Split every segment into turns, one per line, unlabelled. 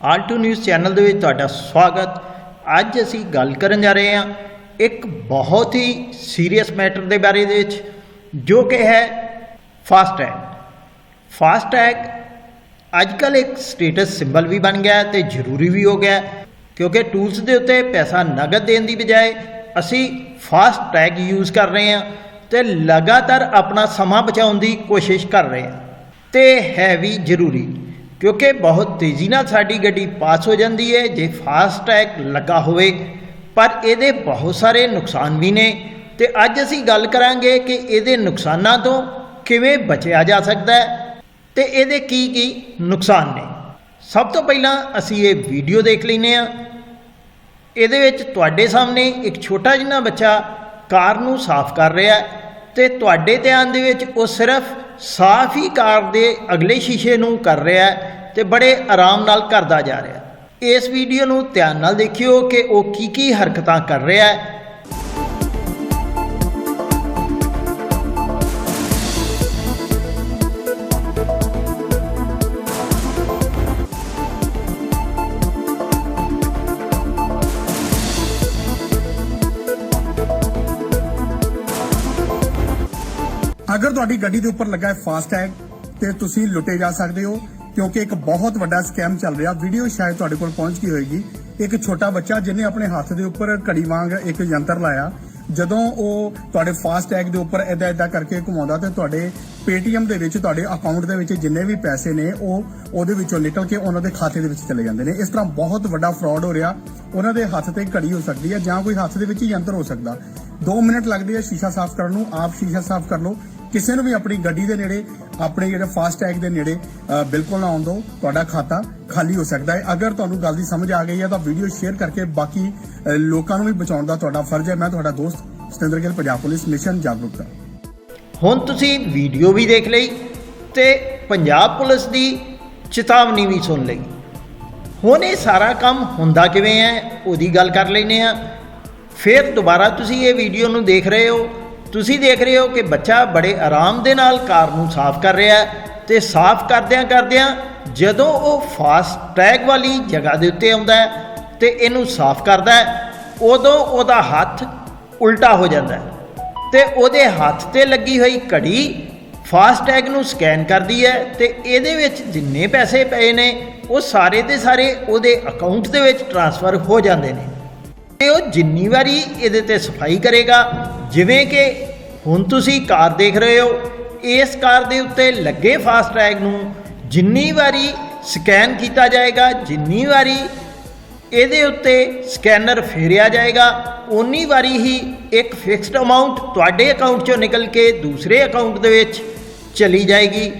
Alto news channel ਦੇ ਵਿੱਚ ਤੁਹਾਡਾ ਸਵਾਗਤ। ਅੱਜ ਅਸੀਂ ਗੱਲ ਕਰਨ ਜਾ ਰਹੇ ਹਾਂ ਇੱਕ ਬਹੁਤ ਹੀ ਸੀਰੀਅਸ ਮੈਟਰ ਦੇ ਬਾਰੇ ਦੇ ਵਿੱਚ, ਜੋ ਕਿ ਹੈ ਫਾਸਟੈਗ ਫਾਸਟੈਗ ਅੱਜ ਕੱਲ੍ਹ ਇੱਕ ਸਟੇਟਸ ਸਿੰਬਲ ਵੀ ਬਣ ਗਿਆ ਹੈ ਤੇ ਜ਼ਰੂਰੀ ਵੀ ਹੋ ਗਿਆ, ਕਿਉਂਕਿ ਟੂਲਸ ਦੇ ਉੱਤੇ ਪੈਸਾ ਨਗਦ ਦੇਣ ਦੀ ਬਜਾਏ ਅਸੀਂ ਫਾਸਟੈਗ ਯੂਜ਼ ਕਰ ਰਹੇ ਹਾਂ ਤੇ ਲਗਾਤਾਰ ਆਪਣਾ ਸਮਾਂ ਬਚਾਉਣ ਦੀ ਕੋਸ਼ਿਸ਼ ਕਰ ਰਹੇ ਹਾਂ। ਤੇ ਹੈ ਵੀ ਜ਼ਰੂਰੀ, ਕਿਉਂਕਿ ਬਹੁਤ ਤੇਜ਼ੀ ਨਾਲ ਸਾਡੀ ਗੱਡੀ ਪਾਸ ਹੋ ਜਾਂਦੀ ਹੈ, ਜੇ ਫਾਸਟੈਗ ਲੱਗਾ ਹੋਵੇ, ਪਰ ਇਹਦੇ ਬਹੁਤ ਸਾਰੇ ਨੁਕਸਾਨ ਵੀ ਨੇ। ਤੇ ਅੱਜ ਅਸੀਂ ਗੱਲ ਕਰਾਂਗੇ ਕਿ ਇਹਦੇ ਨੁਕਸਾਨਾਂ ਤੋਂ ਕਿਵੇਂ ਬਚਿਆ ਜਾ ਸਕਦਾ ਹੈ ਤੇ ਇਹਦੇ ਕੀ ਕੀ ਨੁਕਸਾਨ ਨੇ। ਸਭ ਤੋਂ ਪਹਿਲਾਂ ਅਸੀਂ ਇਹ ਵੀਡੀਓ ਦੇਖ ਲੈਨੇ ਆ ਇਹਦੇ ਵਿੱਚ ਤੁਹਾਡੇ ਸਾਹਮਣੇ ਇੱਕ ਛੋਟਾ ਜਿਹਾ ਬੱਚਾ ਕਾਰ ਨੂੰ ਸਾਫ਼ ਕਰ ਰਿਹਾ ਹੈ ਤੇ ਤੁਹਾਡੇ ਧਿਆਨ ਦੇ ਵਿੱਚ ਉਹ ਸਿਰਫ ਸਾਫ਼ ਹੀ ਕਾਰ ਦੇ ਅਗਲੇ ਸ਼ੀਸ਼ੇ ਨੂੰ ਕਰ ਰਿਹਾ ਹੈ ਤੇ ਬੜੇ ਆਰਾਮ ਨਾਲ ਕਰਦਾ ਜਾ ਰਿਹਾ ਇਸ ਵੀਡੀਓ ਨੂੰ ਧਿਆਨ ਨਾਲ ਦੇਖਿਓ ਕਿ ਉਹ ਕੀ ਕੀ ਹਰਕਤਾਂ ਕਰ ਰਿਹਾ ਹੈ
ਅਗਰ ਤੁਹਾਡੀ ਗੱਡੀ ਦੇ ਉੱਪਰ ਲੱਗਾ ਹੈ ਫਾਸਟੈਗ ਤੇ ਤੁਸੀਂ ਲੁੱਟੇ ਜਾ ਸਕਦੇ ਹੋ, ਕਿਉਂਕਿ ਇੱਕ ਬਹੁਤ ਵੱਡਾ ਸਕੈਮ ਚੱਲ ਰਿਹਾ। ਵੀਡੀਓ ਸ਼ਾਇਦ ਤੁਹਾਡੇ ਕੋਲ ਪਹੁੰਚ ਗਈ ਹੋਏਗੀ। ਇੱਕ ਛੋਟਾ ਬੱਚਾ ਜਿਹਨੇ ਆਪਣੇ ਹੱਥ ਦੇ ਉੱਪਰ ਘੜੀ ਵਾਂਗ ਇੱਕ ਯੰਤਰ ਲਾਇਆ। ਜਦੋਂ ਉਹ ਤੁਹਾਡੇ ਫਾਸਟੈਗ ਦੇ ਉੱਪਰ ਇਦਾਂ ਇਦਾਂ ਕਰਕੇ ਘੁਮਾਉਂਦਾ ਤੇ ਤੁਹਾਡੇ Paytm ਦੇ ਵਿੱਚ, ਤੁਹਾਡੇ ਅਕਾਊਂਟ ਦੇ ਵਿੱਚ ਜਿੰਨੇ ਵੀ ਪੈਸੇ ਨੇ, ਉਹ ਉਹਦੇ ਵਿੱਚੋਂ ਨਿਕਲ ਕੇ ਉਹਨਾਂ ਦੇ ਖਾਤੇ ਦੇ ਵਿੱਚ ਚਲੇ ਜਾਂਦੇ ਨੇ। ਇਸ ਤਰ੍ਹਾਂ ਬਹੁਤ ਵੱਡਾ ਫਰਾਡ ਹੋ ਰਿਹਾ। ਉਹਨਾਂ ਦੇ ਹੱਥ ਤੇ ਘੜੀ ਹੋ ਸਕਦੀ ਹੈ ਜਾਂ ਕੋਈ ਹੱਥ ਦੇ ਵਿੱਚ ਹੀ ਯੰਤਰ ਹੋ ਸਕਦਾ। 2 ਮਿੰਟ ਲੱਗਦੇ ਆ ਸ਼ੀਸ਼ਾ ਸਾਫ਼ ਕਰਨ ਨੂੰ। ਆਪ ਸ਼ੀਸ਼ਾ ਸਾਫ਼ ਕਰ ਲਓ। ਕਿਸੇ ਨੂੰ ਵੀ ਆਪਣੀ ਗੱਡੀ ਦੇ ਨੇੜੇ, ਆਪਣੇ ਜਿਹੜੇ ਫਾਸਟ ਟੈਗ ਦੇ ਨੇੜੇ ਬਿਲਕੁਲ ਨਾ ਆਉਣ ਦਿਓ, ਤੁਹਾਡਾ ਖਾਤਾ ਖਾਲੀ ਹੋ ਸਕਦਾ ਹੈ। ਅਗਰ ਤੁਹਾਨੂੰ ਗੱਲ ਦੀ ਸਮਝ ਆ ਗਈ ਹੈ ਤਾਂ ਵੀਡੀਓ ਸ਼ੇਅਰ ਕਰਕੇ ਬਾਕੀ ਲੋਕਾਂ ਨੂੰ ਵੀ ਬਚਾਉਣ ਦਾ ਤੁਹਾਡਾ ਫਰਜ਼ ਹੈ। ਮੈਂ ਤੁਹਾਡਾ ਦੋਸਤ ਸਤਿੰਦਰ ਗਿੱਲ, ਪੰਜਾਬ ਪੁਲਿਸ, ਮਿਸ਼ਨ ਜਾਗਰੂਕਤਾ।
ਹੁਣ ਤੁਸੀਂ ਵੀਡੀਓ ਵੀ ਦੇਖ ਲਈ ਤੇ ਪੰਜਾਬ ਪੁਲਿਸ ਦੀ ਚੇਤਾਵਨੀ ਵੀ ਸੁਣ ਲਈ। ਹੁਣ ਇਹ ਸਾਰਾ ਕੰਮ ਹੁੰਦਾ ਕਿਵੇਂ ਹੈ, ਉਹਦੀ ਗੱਲ ਕਰ ਲੈਨੇ ਆ ਫਿਰ ਦੁਬਾਰਾ ਤੁਸੀਂ ਇਹ ਵੀਡੀਓ ਨੂੰ ਦੇਖ ਰਹੇ ਹੋ। ਤੁਸੀਂ ਦੇਖ ਰਹੇ ਹੋ ਕਿ ਬੱਚਾ ਬੜੇ ਆਰਾਮ ਦੇ ਨਾਲ ਕਾਰ ਨੂੰ ਸਾਫ਼ ਕਰ ਰਿਹਾ ਹੈ ਤੇ ਸਾਫ਼ ਕਰਦਿਆਂ ਕਰਦਿਆਂ ਜਦੋਂ ਉਹ ਫਾਸਟ ਟੈਗ ਵਾਲੀ ਜਗ੍ਹਾ ਦੇ ਉੱਤੇ ਆਉਂਦਾ ਹੈ ਤੇ ਇਹਨੂੰ ਸਾਫ਼ ਕਰਦਾ ਹੈ, ਉਦੋਂ ਉਹਦਾ ਹੱਥ ਉਲਟਾ ਹੋ ਜਾਂਦਾ ਹੈ ਤੇ ਉਹਦੇ ਹੱਥ ਤੇ ਲੱਗੀ ਹੋਈ ਘੜੀ ਫਾਸਟੈਗ ਨੂੰ ਸਕੈਨ ਕਰਦੀ ਹੈ ਤੇ ਇਹਦੇ ਵਿੱਚ ਜਿੰਨੇ ਪੈਸੇ ਪਏ ਨੇ, ਉਹ ਸਾਰੇ ਦੇ ਸਾਰੇ ਉਹਦੇ ਅਕਾਊਂਟ ਦੇ ਵਿੱਚ ਟ੍ਰਾਂਸਫਰ ਹੋ ਜਾਂਦੇ ਨੇ। ਤੇ ਉਹ ਜਿੰਨੀ ਵਾਰੀ ਇਹਦੇ ਤੇ ਸਫ਼ਾਈ ਕਰੇਗਾ, ਜਿਵੇਂ ਕਿ ਹੁਣ ਤੁਸੀਂ ਕਾਰ ਦੇਖ ਰਹੇ ਹੋ, ਇਸ ਕਾਰ ਦੇ ਉੱਤੇ ਲੱਗੇ ਫਾਸਟੈਗ ਨੂੰ ਜਿੰਨੀ ਵਾਰੀ ਸਕੈਨ ਕੀਤਾ ਜਾਏਗਾ, ਜਿੰਨੀ ਵਾਰੀ ਇਹਦੇ ਉੱਤੇ ਸਕੈਨਰ ਫੇਰਿਆ ਜਾਏਗਾ ਉਨੀ ਵਾਰੀ ਹੀ ਇੱਕ ਫਿਕਸਡ ਅਮਾਉਂਟ ਤੁਹਾਡੇ ਅਕਾਊਂਟ ਚੋਂ ਨਿਕਲ ਕੇ ਦੂਸਰੇ ਅਕਾਊਂਟ ਦੇ ਵਿੱਚ ਚਲੀ ਜਾਏਗੀ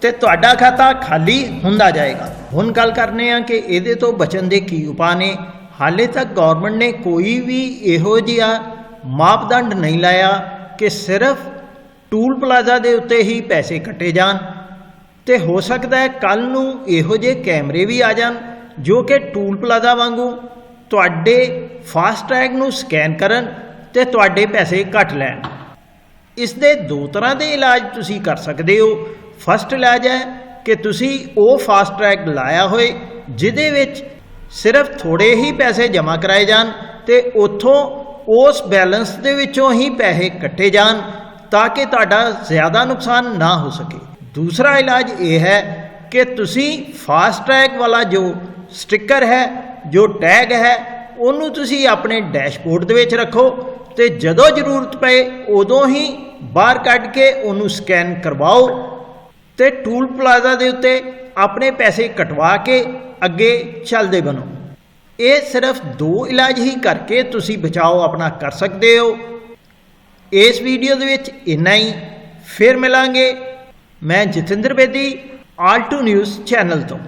ਤੇ ਤੁਹਾਡਾ ਖਾਤਾ ਖਾਲੀ ਹੁੰਦਾ ਜਾਏਗਾ। ਹੁਣ ਗੱਲ ਕਰਨੇ ਆ ਕਿ ਇਹਦੇ ਤੋਂ ਬਚਣ ਦੇ ਕੀ ਉਪਾਅ ਨੇ। ਹਾਲੇ ਤੱਕ ਗਵਰਨਮੈਂਟ ਨੇ ਕੋਈ ਵੀ ਇਹੋ ਜਿਹਾ ਮਾਪਦੰਡ ਨਹੀਂ ਲਾਇਆ। ਕਿ ਸਿਰਫ ਟੂਲ ਪਲਾਜ਼ਾ ਦੇ ਉੱਤੇ ਹੀ ਪੈਸੇ ਕੱਟੇ ਜਾਣ। ਤੇ ਹੋ ਸਕਦਾ ਹੈ ਕੱਲ ਨੂੰ ਇਹੋ ਜਿਹੇ ਕੈਮਰੇ ਵੀ ਆ ਜਾਣ, ਜੋ ਕਿ ਟੂਲ ਪਲਾਜ਼ਾ ਵਾਂਗੂ ਤੁਹਾਡੇ ਫਾਸਟੈਗ ਨੂੰ ਸਕੈਨ ਕਰਨ ਤੇ ਤੁਹਾਡੇ ਪੈਸੇ ਕੱਟ ਲੈਣ। ਇਸ ਦੇ ਦੋ ਤਰ੍ਹਾਂ ਦੇ ਇਲਾਜ ਤੁਸੀਂ ਕਰ ਸਕਦੇ ਹੋ। ਫਸਟ ਇਲਾਜ ਹੈ ਕਿ ਤੁਸੀਂ ਉਹ ਫਾਸਟੈਗ ਲਾਇਆ ਹੋਏ, ਜਿਹਦੇ ਵਿੱਚ ਸਿਰਫ ਥੋੜੇ ਹੀ ਪੈਸੇ ਜਮ੍ਹਾਂ ਕਰਾਏ ਜਾਣ ਤੇ ਉਥੋਂ ਉਸ ਬੈਲੈਂਸ ਦੇ ਵਿੱਚੋਂ ਹੀ ਪੈਸੇ ਕੱਟੇ ਜਾਣ ਤਾਂ ਕਿ ਤੁਹਾਡਾ ਜ਼ਿਆਦਾ ਨੁਕਸਾਨ ਨਾ ਹੋ ਸਕੇ। ਦੂਸਰਾ ਇਲਾਜ ਇਹ ਹੈ ਕਿ ਤੁਸੀਂ ਫਾਸਟੈਗ ਵਾਲਾ ਜੋ ਸਟicker ਹੈ, ਜੋ ਟੈਗ ਹੈ, ਉਹਨੂੰ ਤੁਸੀਂ ਆਪਣੇ ਡੈਸ਼ਬੋਰਡ ਦੇ ਵਿੱਚ ਰੱਖੋ ਤੇ ਜਦੋਂ ਜ਼ਰੂਰਤ ਪਏ ਉਦੋਂ ਹੀ ਬਾਹਰ ਕੱਢ ਕੇ ਉਹਨੂੰ ਸਕੈਨ ਕਰਵਾਓ ਤੇ ਟੂਲ ਪਲਾਜ਼ਾ ਦੇ ਉੱਤੇ ਆਪਣੇ ਪੈਸੇ ਕਟਵਾ ਕੇ ਅੱਗੇ ਚੱਲਦੇ ਬਣੋ। ਇਹ ਸਿਰਫ ਦੋ ਇਲਾਜ ਹੀ ਕਰਕੇ ਤੁਸੀਂ ਬਚਾਓ, ਆਪਣਾ ਕਰ ਸਕਦੇ ਹੋ। ਇਸ ਵੀਡੀਓ ਦੇ ਵਿੱਚ ਇੰਨਾ ਹੀ। ਫਿਰ ਮਿਲਾਂਗੇ ਮੈਂ ਜਤਿੰਦਰ ਬੇਦੀ ਆਲਟੂ ਨਿਊਜ਼ ਚੈਨਲ ਤੋਂ।